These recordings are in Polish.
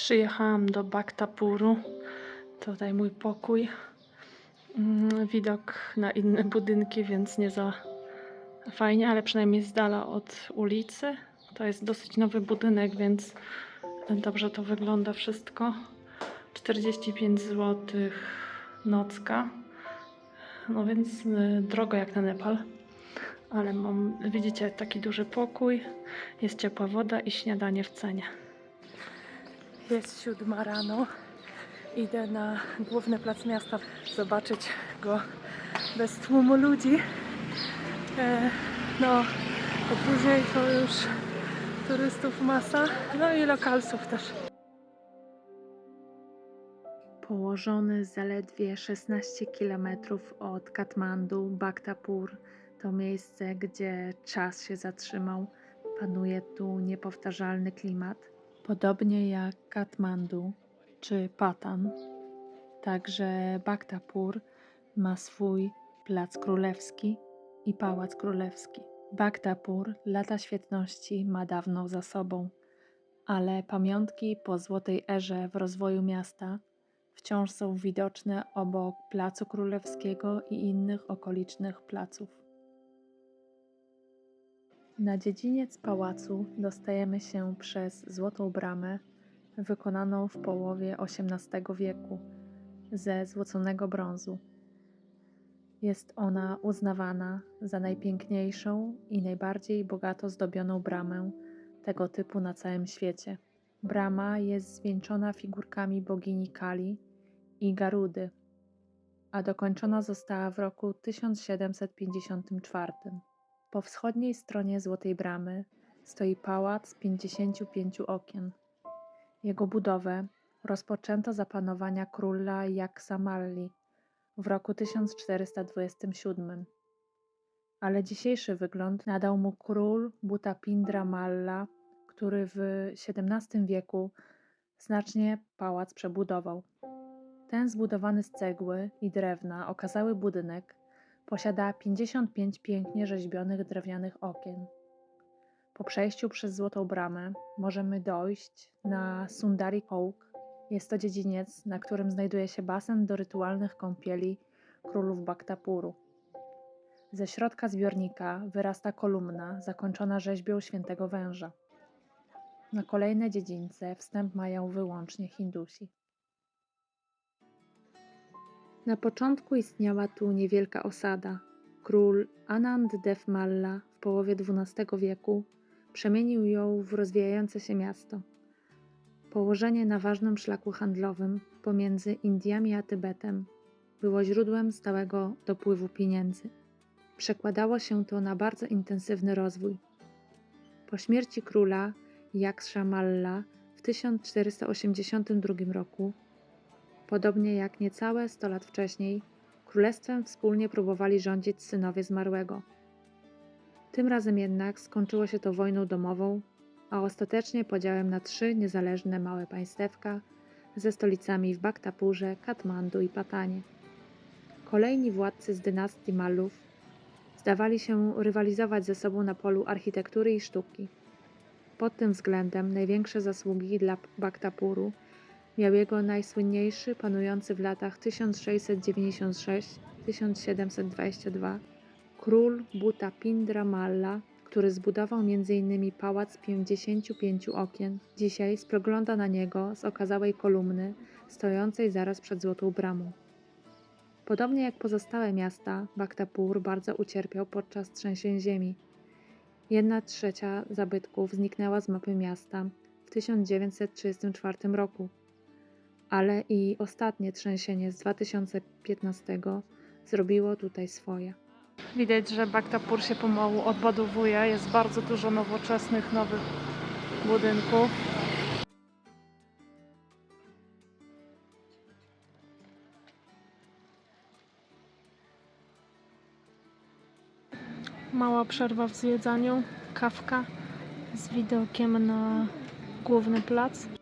Przyjechałam do Baktapuru. Tutaj mój pokój. Mm, Widok na inne budynki, więc nie za fajnie, ale przynajmniej z dala od ulicy. To jest dosyć nowy budynek, więc dobrze to wygląda wszystko. 45 zł nocka. No więc y, drogo jak na Nepal. Ale mam, widzicie, taki duży pokój, jest ciepła woda i śniadanie w cenie. Jest siódma rano. Idę na główny plac miasta zobaczyć go bez tłumu ludzi. E, no, a później to już turystów masa, no i lokalsów też. Położony zaledwie 16 km od Katmandu, Bhaktapur to miejsce, gdzie czas się zatrzymał. Panuje tu niepowtarzalny klimat. Podobnie jak Katmandu czy Patan, także Bhaktapur ma swój plac królewski i pałac królewski. Bhaktapur lata świetności ma dawno za sobą, ale pamiątki po złotej erze w rozwoju miasta wciąż są widoczne obok Placu Królewskiego i innych okolicznych placów. Na dziedziniec pałacu dostajemy się przez złotą bramę wykonaną w połowie XVIII wieku ze złoconego brązu. Jest ona uznawana za najpiękniejszą i najbardziej bogato zdobioną bramę tego typu na całym świecie. Brama jest zwieńczona figurkami bogini Kali i Garudy, a dokończona została w roku 1754. Po wschodniej stronie Złotej Bramy stoi pałac 55 okien. Jego budowę rozpoczęto za panowania króla Jaksamalli w roku 1427, ale dzisiejszy wygląd nadał mu król Butapindra Malla, który w XVII wieku znacznie pałac przebudował. Ten zbudowany z cegły i drewna okazały budynek posiada 55 pięknie rzeźbionych drewnianych okien. Po przejściu przez Złotą Bramę możemy dojść na Sundari Oak. Jest to dziedziniec, na którym znajduje się basen do rytualnych kąpieli królów Baktapuru. Ze środka zbiornika wyrasta kolumna zakończona rzeźbią świętego węża. Na kolejne dziedzińce wstęp mają wyłącznie Hindusi. Na początku istniała tu niewielka osada. Król Anand Dev Malla w połowie XII wieku przemienił ją w rozwijające się miasto. Położenie na ważnym szlaku handlowym pomiędzy Indiami a Tybetem było źródłem stałego dopływu pieniędzy. Przekładało się to na bardzo intensywny rozwój. Po śmierci króla Yaksha Malla w 1482 roku Podobnie jak niecałe 100 lat wcześniej, królestwem wspólnie próbowali rządzić synowie zmarłego. Tym razem jednak skończyło się to wojną domową, a ostatecznie podziałem na trzy niezależne małe państewka ze stolicami w Baktapurze, Katmandu i Patanie. Kolejni władcy z dynastii Malów zdawali się rywalizować ze sobą na polu architektury i sztuki. Pod tym względem największe zasługi dla Baktapuru miał jego najsłynniejszy, panujący w latach 1696-1722 król Butapindra Malla, który zbudował m.in. pałac 55 okien. Dzisiaj spogląda na niego z okazałej kolumny stojącej zaraz przed Złotą Bramą. Podobnie jak pozostałe miasta, Baktapur bardzo ucierpiał podczas trzęsień ziemi. Jedna trzecia zabytków zniknęła z mapy miasta w 1934 roku ale i ostatnie trzęsienie z 2015 zrobiło tutaj swoje. Widać, że Baktapur się pomału odbudowuje. Jest bardzo dużo nowoczesnych, nowych budynków. Mała przerwa w zjedzaniu. Kawka z widokiem na główny plac.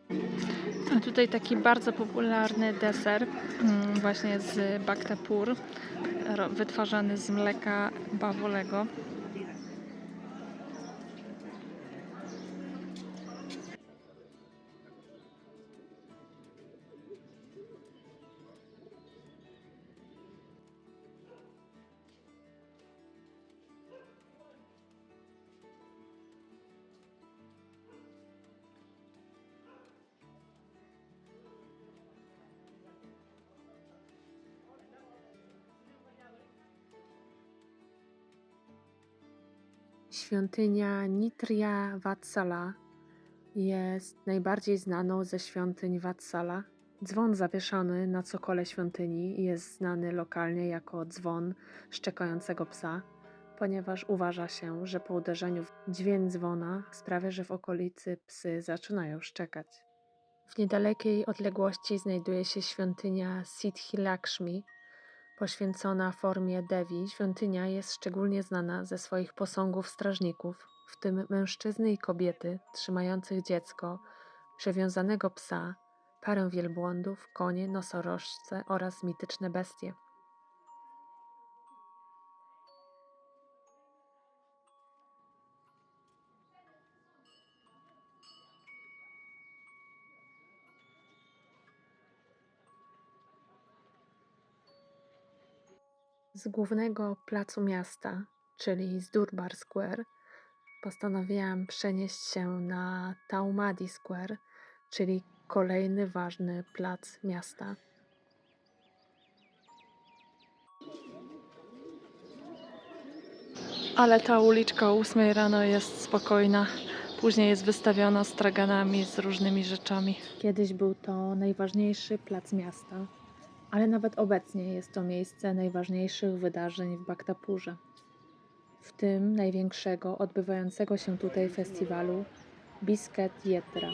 Tutaj taki bardzo popularny deser, mm, właśnie z Baktapur, wytwarzany z mleka bawolego. Świątynia Nitria Vatsala jest najbardziej znaną ze świątyń Vatsala. Dzwon zawieszony na cokole świątyni jest znany lokalnie jako dzwon szczekającego psa, ponieważ uważa się, że po uderzeniu w dźwięk dzwona sprawia, że w okolicy psy zaczynają szczekać. W niedalekiej odległości znajduje się świątynia Siddhi Lakshmi, poświęcona formie Devi. Świątynia jest szczególnie znana ze swoich posągów strażników, w tym mężczyzny i kobiety trzymających dziecko, przewiązanego psa, parę wielbłądów, konie, nosorożce oraz mityczne bestie. Z głównego placu miasta, czyli z Durbar Square, postanowiłam przenieść się na Taumadi Square, czyli kolejny ważny plac miasta. Ale ta uliczka o 8 rano jest spokojna. Później jest wystawiona straganami z różnymi rzeczami. Kiedyś był to najważniejszy plac miasta, ale nawet obecnie jest to miejsce najważniejszych wydarzeń w Baktapurze. W tym największego odbywającego się tutaj festiwalu Bisket Jetra.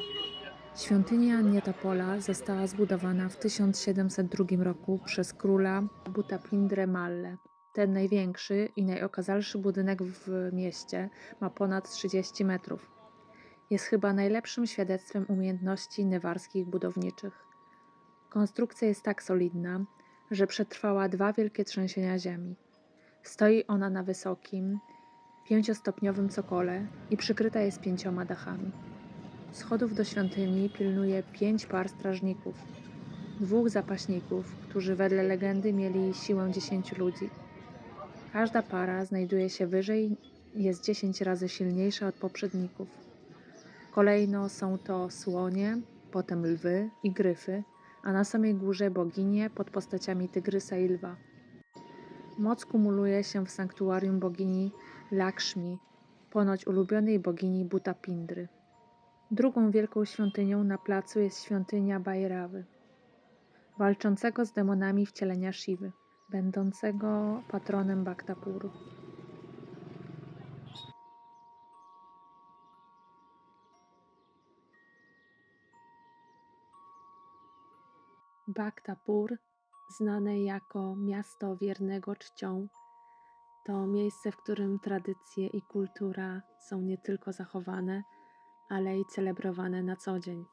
Świątynia Nietapola została zbudowana w 1702 roku przez króla Butapindre Malle. Ten największy i najokazalszy budynek w mieście ma ponad 30 metrów. Jest chyba najlepszym świadectwem umiejętności newarskich budowniczych. Konstrukcja jest tak solidna, że przetrwała dwa wielkie trzęsienia ziemi. Stoi ona na wysokim, pięciostopniowym cokole i przykryta jest pięcioma dachami. Schodów do świątyni pilnuje pięć par strażników, dwóch zapaśników, którzy wedle legendy mieli siłę dziesięciu ludzi. Każda para znajduje się wyżej jest dziesięć razy silniejsza od poprzedników. Kolejno są to słonie, potem lwy i gryfy, a na samej górze boginie pod postaciami tygrysa i lwa. Moc kumuluje się w sanktuarium bogini Lakshmi, ponoć ulubionej bogini Butapindry. Drugą wielką świątynią na placu jest świątynia Bajrawy, walczącego z demonami wcielenia Shiwy, będącego patronem Baktapuru. Baktapur, znane jako miasto wiernego czcią, to miejsce, w którym tradycje i kultura są nie tylko zachowane, ale i celebrowane na co dzień.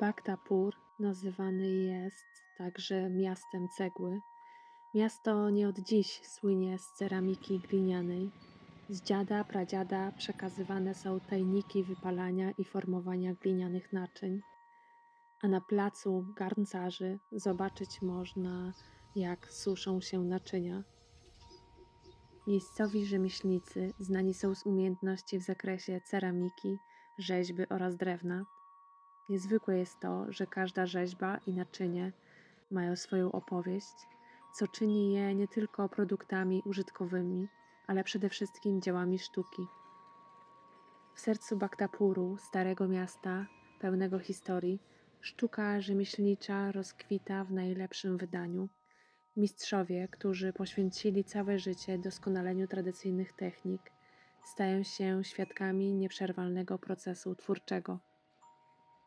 Baktapur nazywany jest także miastem cegły. Miasto nie od dziś słynie z ceramiki glinianej. Z dziada, pradziada przekazywane są tajniki wypalania i formowania glinianych naczyń. A na placu garncarzy zobaczyć można, jak suszą się naczynia. Miejscowi rzemieślnicy znani są z umiejętności w zakresie ceramiki, rzeźby oraz drewna. Niezwykłe jest to, że każda rzeźba i naczynie mają swoją opowieść, co czyni je nie tylko produktami użytkowymi, ale przede wszystkim dziełami sztuki. W sercu Baktapuru, starego miasta, pełnego historii, sztuka rzemieślnicza rozkwita w najlepszym wydaniu. Mistrzowie, którzy poświęcili całe życie doskonaleniu tradycyjnych technik, stają się świadkami nieprzerwalnego procesu twórczego.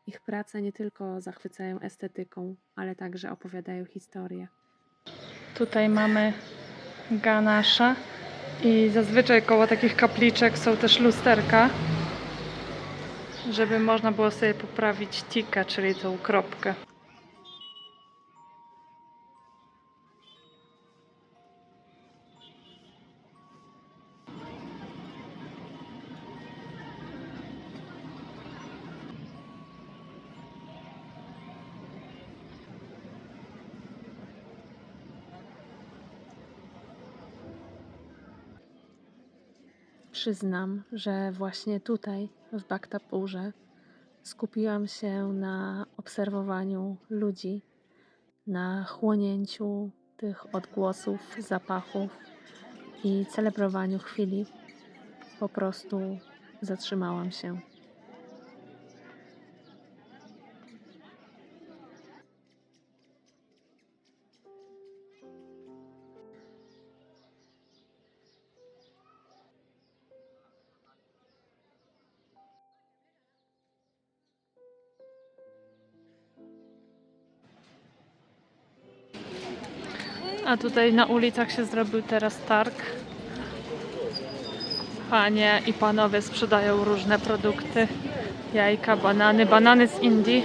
Ich prace nie tylko zachwycają estetyką, ale także opowiadają historię. Tutaj mamy Ganasza i zazwyczaj koło takich kapliczek są też lusterka, żeby można było sobie poprawić tikę, czyli tą kropkę. Przyznam, że właśnie tutaj, w Baktapurze, skupiłam się na obserwowaniu ludzi, na chłonięciu tych odgłosów, zapachów i celebrowaniu chwili. Po prostu zatrzymałam się. A tutaj na ulicach się zrobił teraz targ. Panie i panowie sprzedają różne produkty. Jajka, banany, banany z Indii.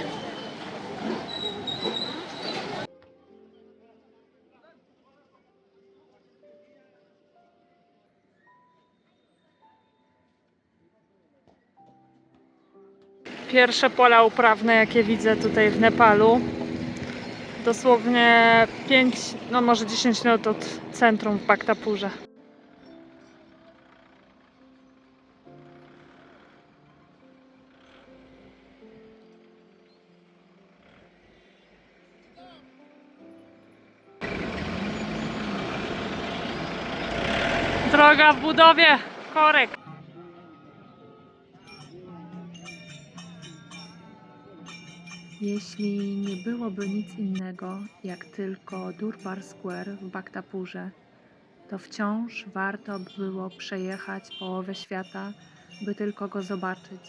Pierwsze pola uprawne, jakie widzę tutaj w Nepalu. Dosłownie 5, no może 10 minut od centrum w Baktapurze. Droga w budowie, korek. Jeśli nie byłoby nic innego, jak tylko Durbar Square w Baktapurze, to wciąż warto by było przejechać połowę świata, by tylko go zobaczyć.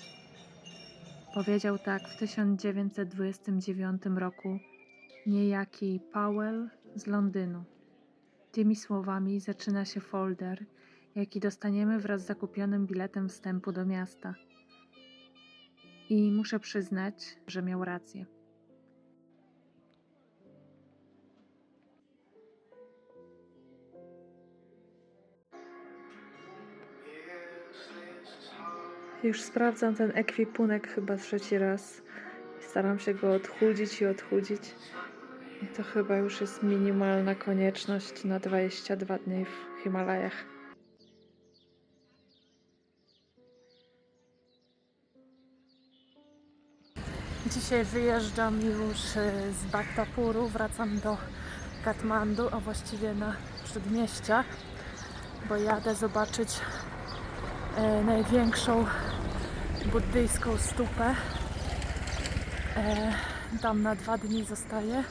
Powiedział tak w 1929 roku niejaki Powell z Londynu. Tymi słowami zaczyna się folder, jaki dostaniemy wraz z zakupionym biletem wstępu do miasta. I muszę przyznać, że miał rację. Już sprawdzam ten ekwipunek chyba trzeci raz. Staram się go odchudzić i odchudzić. I to chyba już jest minimalna konieczność na 22 dni w Himalajach. Dzisiaj wyjeżdżam już e, z Baktapuru, wracam do Katmandu, a właściwie na przedmieścia, bo jadę zobaczyć e, największą buddyjską stupę. E, tam na dwa dni zostaję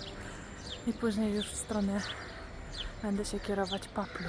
i później już w stronę będę się kierować Paplu.